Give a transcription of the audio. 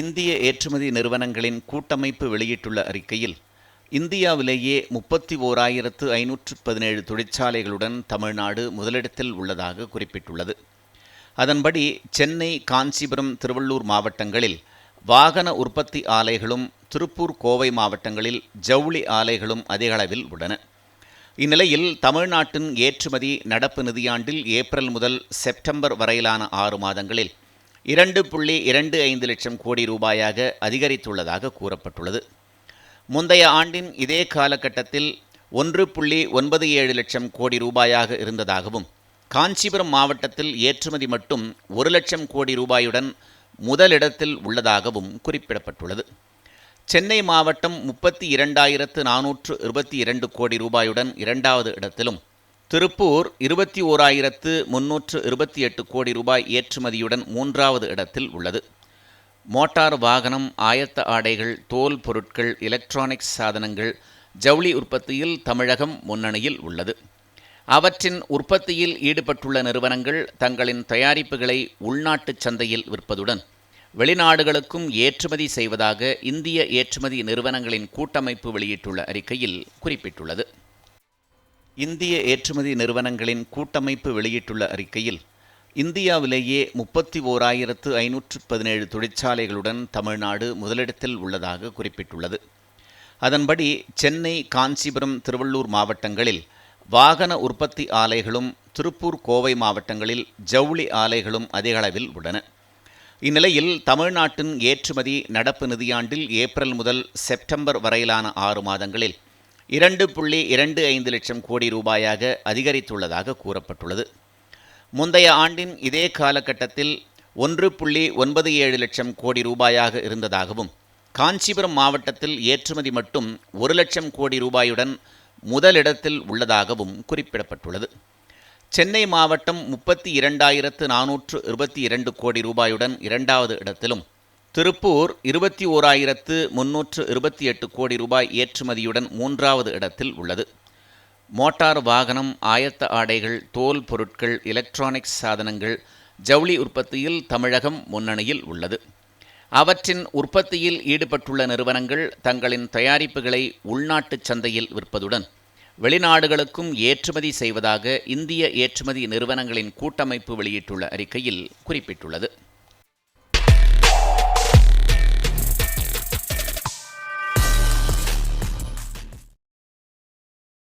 இந்திய ஏற்றுமதி நிறுவனங்களின் கூட்டமைப்பு வெளியிட்டுள்ள அறிக்கையில் இந்தியாவிலேயே முப்பத்தி ஓராயிரத்து ஐநூற்று பதினேழு தொழிற்சாலைகளுடன் தமிழ்நாடு முதலிடத்தில் உள்ளதாக குறிப்பிட்டுள்ளது. அதன்படி சென்னை காஞ்சிபுரம் திருவள்ளூர் மாவட்டங்களில் வாகன உற்பத்தி ஆலைகளும் திருப்பூர் கோவை மாவட்டங்களில் ஜவுளி ஆலைகளும் அதிக அளவில் உள்ளன. இந்நிலையில் தமிழ்நாட்டின் ஏற்றுமதி நடப்பு நிதியாண்டில் ஏப்ரல் முதல் செப்டம்பர் வரையிலான ஆறு மாதங்களில் இரண்டு புள்ளி இரண்டு ஐந்து லட்சம் கோடி ரூபாயாக அதிகரித்துள்ளதாக கூறப்பட்டுள்ளது. முந்தைய ஆண்டின் இதே காலகட்டத்தில் ஒன்று புள்ளி ஒன்பது ஏழு லட்சம் கோடி ரூபாயாக இருந்ததாகவும் காஞ்சிபுரம் மாவட்டத்தில் ஏற்றுமதி மட்டும் ஒரு லட்சம் கோடி ரூபாயுடன் முதலிடத்தில் உள்ளதாகவும் குறிப்பிடப்பட்டுள்ளது. சென்னை மாவட்டம் முப்பத்தி இரண்டாயிரத்து நானூற்று இருபத்தி இரண்டு கோடி ரூபாயுடன் இரண்டாவது இடத்திலும் திருப்பூர் இருபத்தி ஓராயிரத்து முன்னூற்று இருபத்தி எட்டு கோடி ரூபாய் ஏற்றுமதியுடன் மூன்றாவது இடத்தில் உள்ளது. மோட்டார் வாகனம் ஆயத்த ஆடைகள் தோல் பொருட்கள் எலக்ட்ரானிக்ஸ் சாதனங்கள் ஜவுளி உற்பத்தியில் தமிழகம் முன்னணியில் உள்ளது. அவற்றின் உற்பத்தியில் ஈடுபட்டுள்ள நிறுவனங்கள் தங்களின் தயாரிப்புகளை உள்நாட்டு சந்தையில் விற்பதுடன் வெளிநாடுகளுக்கும் ஏற்றுமதி செய்வதாக இந்திய ஏற்றுமதி நிறுவனங்களின் கூட்டமைப்பு வெளியிட்டுள்ள அறிக்கையில் குறிப்பிட்டுள்ளது. இந்திய ஏற்றுமதி நிறுவனங்களின் கூட்டமைப்பு வெளியிட்டுள்ள அறிக்கையில் இந்தியாவிலேயே முப்பத்தி ஓராயிரத்து ஐநூற்று பதினேழு தொழிற்சாலைகளுடன் தமிழ்நாடு முதலிடத்தில் உள்ளதாக குறிப்பிட்டுள்ளது. அதன்படி சென்னை காஞ்சிபுரம் திருவள்ளூர் மாவட்டங்களில் வாகன உற்பத்தி ஆலைகளும் திருப்பூர் கோவை மாவட்டங்களில் ஜவுளி ஆலைகளும் அதிகளவில் உள்ளன. இந்நிலையில் தமிழ்நாட்டின் ஏற்றுமதி நடப்பு நிதியாண்டில் ஏப்ரல் முதல் செப்டம்பர் வரையிலான ஆறு மாதங்களில் இரண்டு புள்ளி இரண்டு ஐந்து லட்சம் கோடி ரூபாயாக அதிகரித்துள்ளதாக கூறப்பட்டுள்ளது. முந்தைய ஆண்டின் இதே காலகட்டத்தில் ஒன்று புள்ளி ஒன்பது ஏழு லட்சம் கோடி ரூபாயாக இருந்ததாகவும் காஞ்சிபுரம் மாவட்டத்தில் ஏற்றுமதி மட்டும் ஒரு லட்சம் கோடி ரூபாயுடன் முதலிடத்தில் உள்ளதாகவும் குறிப்பிடப்பட்டுள்ளது. சென்னை மாவட்டம் முப்பத்தி இரண்டாயிரத்து நானூற்று இருபத்தி இரண்டு கோடி ரூபாயுடன் இரண்டாவது இடத்திலும் திருப்பூர் இருபத்தி ஓராயிரத்து முன்னூற்று இருபத்தி எட்டு கோடி ரூபாய் ஏற்றுமதியுடன் மூன்றாவது இடத்தில் உள்ளது. மோட்டார் வாகனம் ஆயத்த ஆடைகள் தோல் பொருட்கள் எலக்ட்ரானிக்ஸ் சாதனங்கள் ஜவுளி உற்பத்தியில் தமிழகம் முன்னணியில் உள்ளது. அவற்றின் உற்பத்தியில் ஈடுபட்டுள்ள நிறுவனங்கள் தங்களின் தயாரிப்புகளை உள்நாட்டு சந்தையில் விற்பதுடன் வெளிநாடுகளுக்கும் ஏற்றுமதி செய்வதாக இந்திய ஏற்றுமதி நிறுவனங்களின் கூட்டமைப்பு வெளியிட்டுள்ள அறிக்கையில் குறிப்பிட்டுள்ளது.